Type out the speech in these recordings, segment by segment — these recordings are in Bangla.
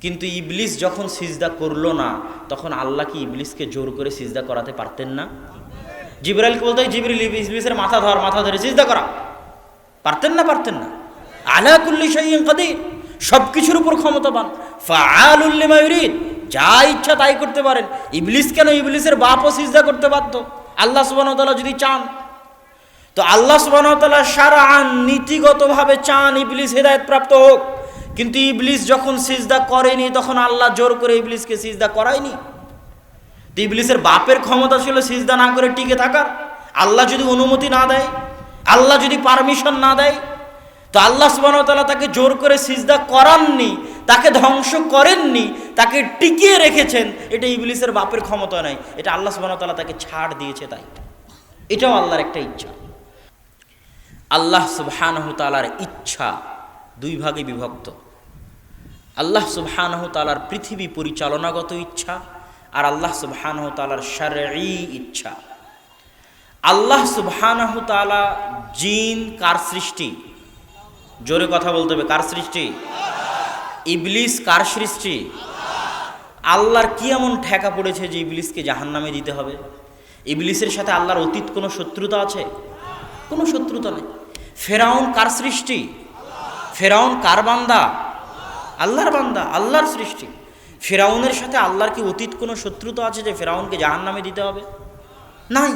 কিন্তু ইবলিস যখন সিজদা করল না, তখন আল্লাহ কি ইবলিসকে জোর করে সিজদা করাতে পারতেন না? জিবরাইলকে বলতে জিবরিল, ইবলিসের মাথা ধর, মাথা ধরে সিজদা করা। পারতেন না পারতেন না। আলা কুল্লি শাইইন কাদির। সব কিছুর উপর ক্ষমতাবান। ফাআলুল লিমা ইউরিদ। যা ইচ্ছা তাই করতে পারেন। ইবলিস কেন ইবলিসের বাপও সিজদা করতে বাধ্য? আল্লাহ সুবহানাহু ওয়া তাআলা যদি চান। তো আল্লাহ সুবহানাহু ওয়া তাআলা সারাআন নীতিগতভাবে চান ইবলিস হেদায়েত প্রাপ্ত হোক। কিন্তু ইবলিস যখন সিজদা করেনি, তখন আল্লাহ জোর করে ইবলিসকে সিজদা করায়নি। তো ইবলিসের বাপের ক্ষমতা ছিল সিজদা না করে টিকে থাকার। আল্লাহ যদি অনুমতি না দেয়, আল্লাহ যদি পারমিশন না দেয়, তো আল্লাহ ওয়া তাকে জোর করে সিজদা করাননি, তাকে ধ্বংস করেননি, তাকে টিকিয়ে রেখেছেন। এটা ইবলিসের বাপের ক্ষমতা নয় এটা আল্লাহ তাআলা তাকে ছাড় দিয়েছে তাই। এটাও আল্লাহর একটা ইচ্ছা। আল্লাহ সুবহানাহু তাআলার ইচ্ছা দুই ভাগে বিভক্ত। আল্লাহ সুবহানাহু তাআলার পৃথিবী পরিচালনাগত ইচ্ছা আর আল্লাহ সুবহানাহু তাআলার শারঈ ইচ্ছা। আল্লাহ সুবহানাহু তাআলা জিন কার সৃষ্টি? জোরে কথা বলতে হবে, কার সৃষ্টি? ইবলিস কার সৃষ্টি? আল্লাহর কি এমন ঠেকা পড়েছে যে ইবলিসকে জাহান্নামে দিতে হবে? ইবলিসের সাথে আল্লাহর অতীত কোনো শত্রুতা আছে? কোনো শত্রুতা নেই। ফেরাউন কার সৃষ্টি? ফেরাউন কার বান্দা? আল্লাহর বান্দা, আল্লাহর সৃষ্টি। ফেরাউনের সাথে আল্লাহর কি অতীত কোনো শত্রুতা আছে যে ফেরাউনকে জাহান নামে দিতে হবে? নাই।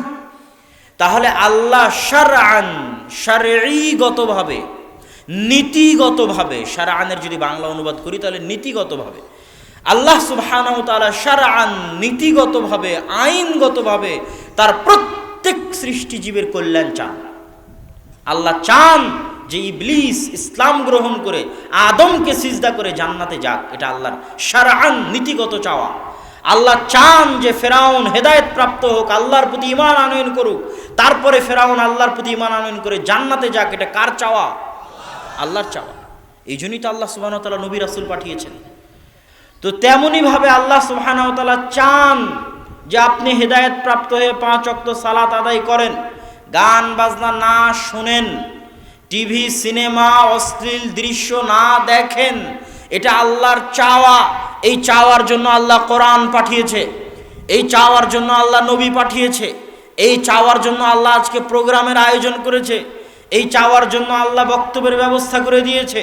তাহলে আল্লাহ সারান সারেগতভাবে নীতিগতভাবে সারানের যদি বাংলা অনুবাদ করি তাহলে নীতিগতভাবে, আল্লাহ সুবহানাহু তাআলা সারান নীতিগতভাবে, আইনগতভাবে তার প্রত্যেক সৃষ্টিজীবের কল্যাণ চান। আল্লাহ চান যে ইবলিস ইসলাম গ্রহণ করে আদমকে সিজদা করে জান্নাতে যাক, এটা আল্লাহর সারান নীতিগত চাওয়া। আল্লাহ চান যে ফেরাউন হেদায়েত প্রাপ্ত হোক, আল্লাহর প্রতি ইমান আনয়ন করুক, তারপরে ফেরাউন আল্লাহর প্রতি ইমান আনয়ন করে জান্নাতে যাক, এটা কার চাওয়া? আল্লাহর চাওয়া। এই জন্যই তো আল্লাহ সুবাহ তালা নবী রাসুল পাঠিয়েছেন। তো তেমনইভাবে আল্লাহ সুবহানাহু ওয়া চান যে আপনি হেদায়েত প্রাপ্ত হয়ে পাঁচ অক্ত সালাত আদায় করেন, গান বাজনা না শুনেন। টিভি, সিনেমা, অশ্লীল দৃশ্য না দেখেন, এটা আল্লাহর চাওয়া। এই চাওয়ার জন্য আল্লাহ কোরআন পাঠিয়েছে, এই চাওয়ার জন্য আল্লাহ নবী পাঠিয়েছে, এই চাওয়ার জন্য আল্লাহ আজকে প্রোগ্রামের আয়োজন করেছে, এই চাওয়ার জন্য আল্লাহ বক্তব্যের ব্যবস্থা করে দিয়েছে,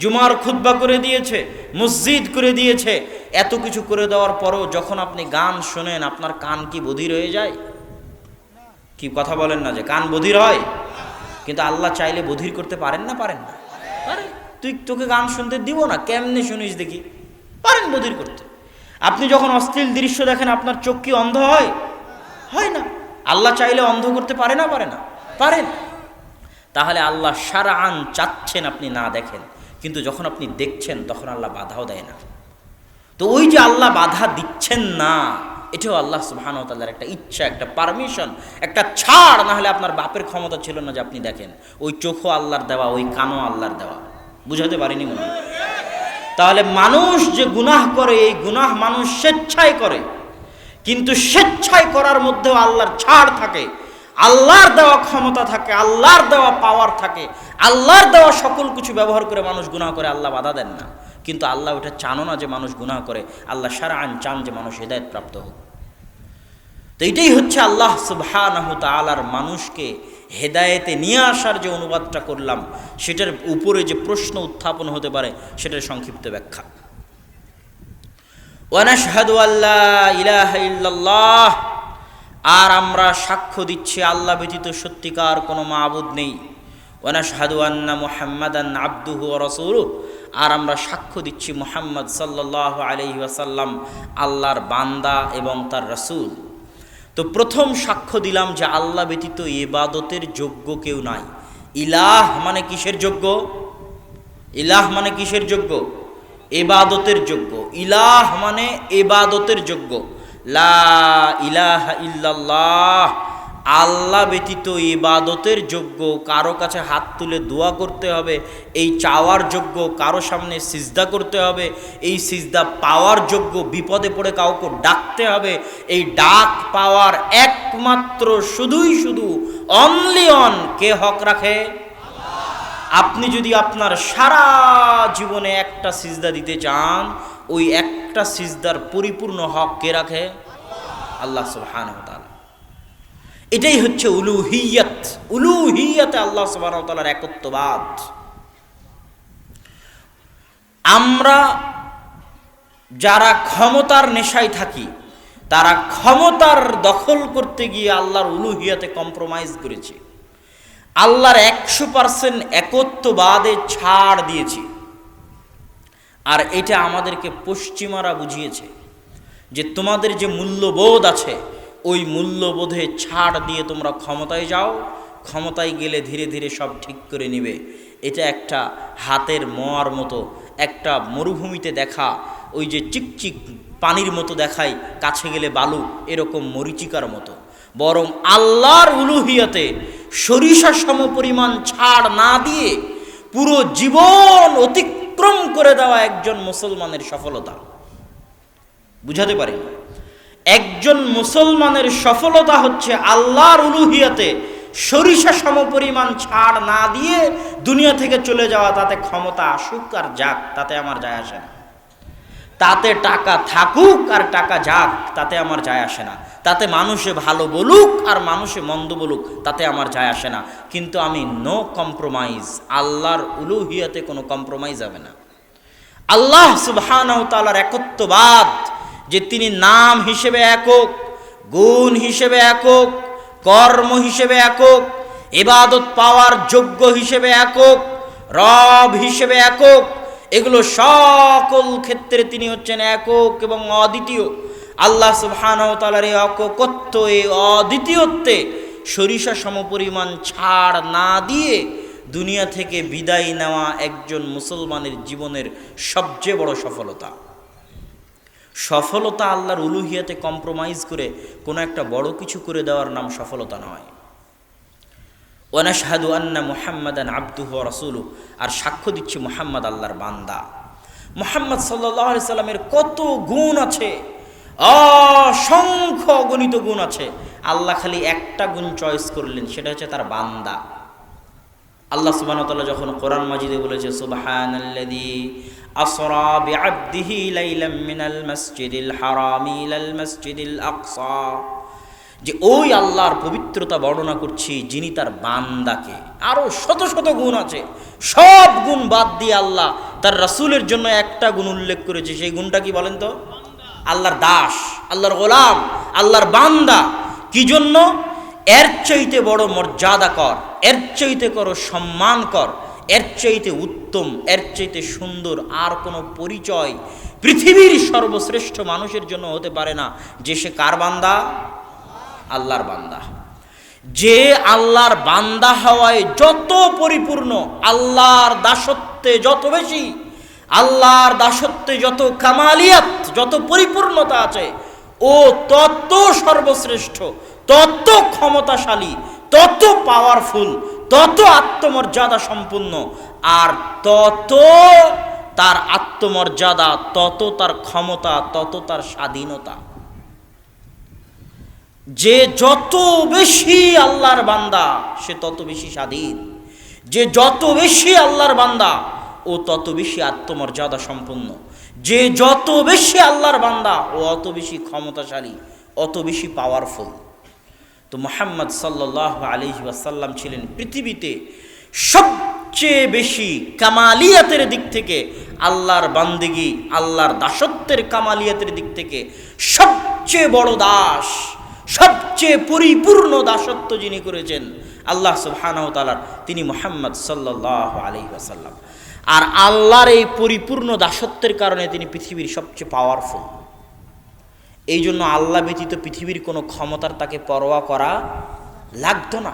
জুমার খুদ্া করে দিয়েছে, মসজিদ করে দিয়েছে। এত কিছু করে দেওয়ার পরও যখন আপনি গান শোনেন, আপনার কান কি বধির হয়ে যায়? কি কথা বলেন না যে কান বধির হয়? কিন্তু আল্লাহ চাইলে বধির করতে পারেন না? পারেন না। তুই তোকে গান শুনতে দিব না? কেমনে শুনিস দেখি? পারেন বধির করতে। আপনি যখন অশ্লীল দৃশ্য দেখেন, আপনার চোখ কি অন্ধ হয়? হয় না। আল্লাহ চাইলে অন্ধ করতে পারে না? পারে না। পারেন। তাহলে আল্লাহ সারা আন চাচ্ছেন আপনি না দেখেন। কিন্তু যখন আপনি দেখছেন, তখন আল্লাহ বাধাও দেয় না। তো ওই যে আল্লাহ বাধা দিচ্ছেন না এটাও আল্লাহ সুবহানাহু তাআলার একটা ইচ্ছা, একটা পারমিশন একটা ছাড় না হলে আপনার বাপের ক্ষমতা ছিল না যে আপনি দেখেন। ওই চোখও আল্লাহর দেওয়া, ওই কানও আল্লাহর দেওয়া। বুঝাতে পারিনি মনে তাহলে মানুষ যে গুনাহ করে, এই গুনাহ মানুষ স্বেচ্ছায় করে। কিন্তু স্বেচ্ছায় করার মধ্যেও আল্লাহর ছাড় থাকে, আল্লাহর দেওয়া ক্ষমতা থাকে, আল্লাহর দেওয়া পাওয়ার থাকে, আল্লাহর দেওয়া সকল কিছু ব্যবহার করে মানুষ গুনাহ করে, আল্লাহ বাধা দেন না। কিন্তু আল্লাহ ওটা চানো না যে মানুষ গুনাহ করে। আল্লাহ সারা আন চান যে মানুষ হেদায়ত প্রাপ্ত হোক। তো এটাই হচ্ছে আল্লাহ সুবহানাহ তাআলার মানুষকে হেদায়েতে নিয়ে আসার যে অনুবাদটা করলাম, সেটার উপরে যে প্রশ্ন উত্থাপন হতে পারে, সেটার সংক্ষিপ্ত ব্যাখ্যা। ওয়ানাশহাদু আল্লা ইলাহা ইল্লাল্লাহ, আর আমরা সাক্ষ্য দিচ্ছি আল্লাহ ব্যতীত সত্যিকার কোনো মাবুদ নেই। ওয়ানাশহাদু আন্না মুহাম্মাদান আবদুহু রাসূলুহু। আর আমরা সাক্ষ্য দিচ্ছি মুহাম্মদ সাল্লাল্লাহু আলাইহি ওয়াসাল্লাম, আল্লাহর বান্দা এবং তার রাসূল। তো প্রথম সাক্ষ্য দিলাম যে আল্লাহ ব্যতীত ইবাদতের যোগ্য কেউ নাই। ইলাহ মানে কিসের যোগ্য? ইলাহ মানে কিসের যোগ্য? এবাদতের যোগ্য। ইলাহ মানে এবাদতের যোগ্য। লা ইলাহ ইল্লাল্লাহ। আল্লাহ ব্যতীত ইবাদতের যোগ্য, কারও কাছে হাত তুলে দোয়া করতে হবে, এই চাওয়ার যোগ্য, কারও সামনে সিজদা করতে হবে, এই সিজদা পাওয়ার যোগ্য, বিপদে পড়ে কাউকে ডাকতে হবে, এই ডাক পাওয়ার একমাত্র শুধুই শুধু অনলি অন কে হক রাখে? আপনি যদি আপনার সারা জীবনে একটা সিজদা দিতে চান, ওই একটা সিজদার পরিপূর্ণ হক কে রাখে? আল্লাহ সুবহানাহু ওয়া এটাই হচ্ছে উলুহিয়াত। উলুহিয়াতে আল্লাহ তাআলার একত্ববাদ। আমরা যারা ক্ষমতার নেশায় থাকি, তারা ক্ষমতার দখল করতে গিয়ে আল্লাহর উলুহিয়াতে কম্প্রোমাইজ করেছে। আল্লাহর একশো পার্সেন্ট একত্ববাদে ছাড় দিয়েছি। আর এটা আমাদেরকে পশ্চিমারা বুঝিয়েছে যে তোমাদের যে মূল্যবোধ আছে ওই মূল্যবোধে ছাড় দিয়ে তোমরা ক্ষমতায় যাও, ক্ষমতায় গেলে ধীরে ধীরে সব ঠিক করে নিবে। এটা একটা হাতের মোয়ার মতো, একটা মরুভূমিতে দেখা, ওই যে চিকচিক পানির মতো দেখায় কাছে গেলে বালু, এরকম মরিচিকার মতো। বরং আল্লাহর উলুহিয়াতে সরিষা সম পরিমাণ ছাড় না দিয়ে পুরো জীবন অতিক্রম করে দেওয়া একজন মুসলমানের সফলতা। বুঝাতে পারি? একজন মুসলমানের সফলতা হচ্ছে আল্লাহর উলুহিয়াতে সরিষা সম পরিমাণ ছাড় না দিয়ে দুনিয়া থেকে চলে যাওয়া, তাতে ক্ষমতা আসুক আর যাক, তাতে আমার যায় আসে না। তাতে টাকা থাকুক আর টাকা যাক, তাতে আমার যায় আসে না। তাতে মানুষে ভালো বলুক আর মানুষে মন্দ বলুক, তাতে আমার যায় আসে না। কিন্তু আমি নো কম্প্রোমাইজ আল্লাহর উলুহিয়াতে কোনো কম্প্রোমাইজ হবে না। আল্লাহ তাআলার একত্ববাদ যে তিনি নাম হিসেবে একক, গুণ হিসেবে একক, কর্ম হিসেবে একক এবাদত পাওয়ার যোগ্য হিসেবে একক, রব হিসেবে একক, এগুলো সকল ক্ষেত্রে তিনি হচ্ছেন একক এবং অদ্বিতীয়। আল্লাহ সুবহানাহু তাআলার এই এককত্ব, এই অদ্বিতীয়ত্বে সরিষা সমপরিমাণ ছাড় না দিয়ে দুনিয়া থেকে বিদায় নেওয়া একজন মুসলমানের জীবনের সবচেয়ে বড় সফলতা। সফলতা আল্লাহর উলুহিয়াতে কম্প্রোমাইজ করে কোনো একটা বড় কিছু করে দেওয়ার নাম সফলতা নয়। ওয়ানাশহাদু আন্না মুহাম্মাদান আব্দুহু রাসূলু আর সাক্ষ্য দিচ্ছে মুহাম্মদ আল্লাহর বান্দা। মুহাম্মদ আলাইহি সাল্লামের কত গুণ আছে, অসংখ্য অগণিত গুণ আছে। আল্লাহ খালি একটা গুণ চয়েস করলেন, সেটা হচ্ছে তার বান্দা। আল্লাহ ওয়া যখন কোরআন মাজিদে বলেছে, সুবহানাল্লাযী আসরা বিআবদিহি লাইলাম মিনাল মাসজিদিল হারামি ইলাল মাসজিদিল আকসা। যে ওই আল্লাহর পবিত্রতা বর্ণনা করছি, যিনি তার বান্দাকে। আরও শত শত গুণ আছে। সব গুণ বাদ দিয়ে আল্লাহ তার রাসূলের জন্য একটা গুণ উল্লেখ করেছে। সেই গুণটা কি বলেন তো? আল্লাহর দাস, আল্লাহর গোলাম, আল্লাহর বান্দা। কি জন্য? এর চাইতে বড় মর্যাদা কর, এর চাইতে করো সম্মান কর, এর চাইতে উত্তম, এর চাইতে সুন্দর আর কোনো পরিচয় পৃথিবীর সর্বশ্রেষ্ঠ মানুষের জন্য হতে পারে না। যে সে কার বান্দা? আল্লাহর বান্দা। যে আল্লাহর বান্দা হওয়ায় যত পরিপূর্ণ, আল্লাহর দাসত্বে যত বেশি, আল্লাহর দাসত্বে যত কামালিয়াত, যত পরিপূর্ণতা আছে, ও তত সর্বশ্রেষ্ঠ। তত ক্ষমতাশালী তত পাওয়ারফুল তত আত্মমর্যাদা সম্পূর্ণ। আর তত তার আত্মমর্যাদা, তত তার ক্ষমতা, তত তার স্বাধীনতা। যে যত বেশি আল্লাহর বান্দা, সে তত বেশি স্বাধীন। যে যত বেশি আল্লাহর বান্দা, ও তত বেশি আত্মমর্যাদা সম্পন্ন যে যত বেশি আল্লাহর বান্দা, ও অত বেশি ক্ষমতাশালী, অত বেশি পাওয়ারফুল তো মোহাম্মদ সাল্লাহ আলি ওয়াসাল্লাম ছিলেন পৃথিবীতে সবচেয়ে বেশি কামালিয়াতের দিক থেকে আল্লাহর বান্দিগি, আল্লাহর দাসত্বের কামালিয়াতের দিক থেকে সবচেয়ে বড় দাস, সবচেয়ে পরিপূর্ণ দাসত্ব যিনি করেছেন আল্লাহ সুবহানাহু তাআলার, তিনি মোহাম্মদ সাল্লাহ আলি ওয়াসাল্লাম। আর আল্লাহর এই পরিপূর্ণ দাসত্বের কারণে তিনি পৃথিবীর সবচেয়ে পাওয়ারফুল এই জন্য আল্লাহ ব্যতীত পৃথিবীর কোনো ক্ষমতার তাকে পরোয়া করা লাগতো না।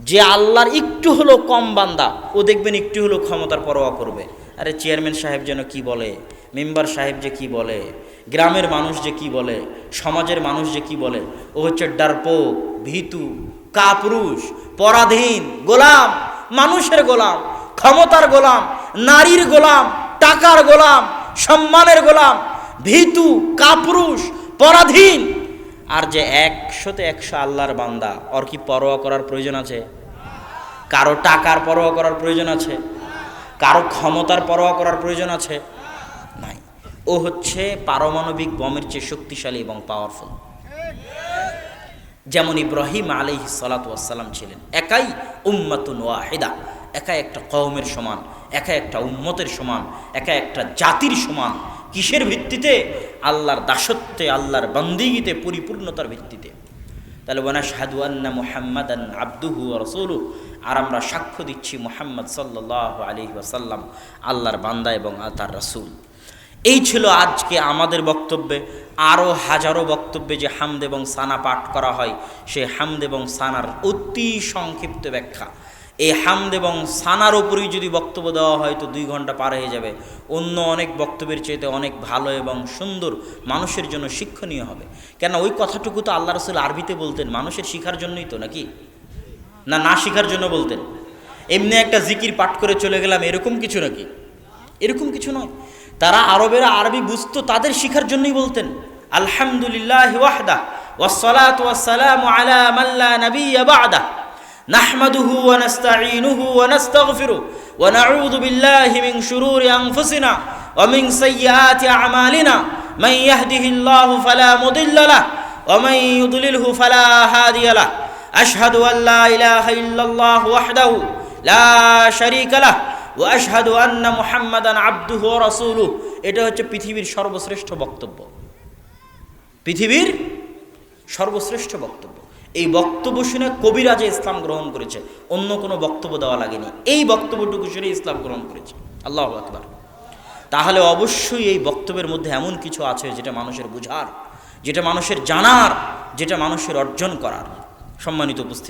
যে আল্লাহর একটু হলো কম বান্দা, ও দেখবেন একটু হলো ক্ষমতার পরোয়া করবে। আরে চেয়ারম্যান সাহেব যেন কি বলে? মেম্বার সাহেব যে কি বলে? গ্রামের মানুষ যে কি বলে? সমাজের মানুষ যে কি বলে? ও হচ্ছে ডারপো, ভীতু, কাপুরুষ, পরাধীন, গোলাম, মানুষের গোলাম, ক্ষমতার গোলাম, নারীর গোলাম, টাকার গোলাম, সম্মানের গোলাম, ভীতু, কাপুরুষ পরাধীন। আর যে একশোতে একশো আল্লাহর বান্দা, ওর কি পরোয়া করার প্রয়োজন আছে? কারও টাকার পরোয়া করার প্রয়োজন আছে? কারও ক্ষমতার পরোয়া করার প্রয়োজন আছে? নাই। ও হচ্ছে পারমাণবিক বমের চেয়ে শক্তিশালী এবং পাওয়ারফুল যেমন ইব্রাহিম আলি সালাতাম ছিলেন, একাই উম্মাতুন ওয়াহিদা একা একটা কওমের সমান একা একটা উম্মতের সমান একা একটা জাতির সমান। কিসের ভিত্তিতে? আল্লাহর দাসত্বে, আল্লাহর বন্দিগিতে, পরিপূর্ণতার ভিত্তিতে। তাহলে ওয়ানা শাহাদু আন্না মুহাম্মাদান আব্দুহু রসুলু আর আমরা সাক্ষ্য দিচ্ছি মোহাম্মদ সাল্লাহ আলী ওয়াসাল্লাম, আল্লাহর বান্দা এবং তার রসুল। এই ছিল আজকে আমাদের বক্তব্যে। আরও হাজারো বক্তব্যে যে হামদ এবং সানা পাঠ করা হয় সেই হামদ এবং সানার অতি সংক্ষিপ্ত ব্যাখ্যা। এই হামদ এবং সানার উপরেই যদি বক্তব্য দেওয়া হয়, তো দুই ঘণ্টা পার হয়ে যাবে। অন্য অনেক বক্তব্যের চাইতে অনেক ভালো এবং সুন্দর মানুষের জন্য শিক্ষণীয় হবে। কেন ওই কথাটুকু তো আল্লাহ রসুল আরবিতে বলতেন, মানুষের শিখার জন্যই তো নাকি? না না শিখার জন্য বলতেন। এমনি একটা জিকির পাঠ করে চলে গেলাম, এরকম কিছু নাকি? এরকম কিছু নয়। তারা আরবেরা আরবি বুঝতো, তাদের শিখার জন্যই বলতেন, আলহামদুলিল্লাহ ওয়াহদা ওয়াসসালাতু ওয়াসসালামু আলা মান লা নাবিয়্যা বা'দা ওয়া নাউযু বিল্লাহি মিন শুরুরি আনফুসিনা ওয়া মিন সাইয়্যাতি আ'মালিনা। মান ইয়াহদিহিল্লাহু ফালা মুদিল্লা লাহু ওয়া মান ইউদ্লিলহু ফালা হাদিয়া লাহু। আশহাদু আল লা ইলাহা ইল্লাল্লাহু ওয়াহদাহু লা শারীকা লাহু ও আশহাদু আন্না মুহাম্মাদান আব্দুহু ওয়া রাসূলুহু। এটা হচ্ছে পৃথিবীর সর্বশ্রেষ্ঠ বক্তব্য। পৃথিবীর সর্বশ্রেষ্ঠ বক্তব্য। এই বক্তব্য শুনে কবিরাজে ইসলাম গ্রহণ করেছে। অন্য কোনো বক্তব্য দেওয়া লাগেনি। এই বক্তব্যটুকু শুনে ইসলাম গ্রহণ করেছে। আল্লাহ আকবার। তাহলে অবশ্যই এই বক্তব্যের মধ্যে এমন কিছু আছে যেটা মানুষের বুঝার, যেটা মানুষের জানার, যেটা মানুষের অর্জন করার। সম্মানিত উপস্থিত।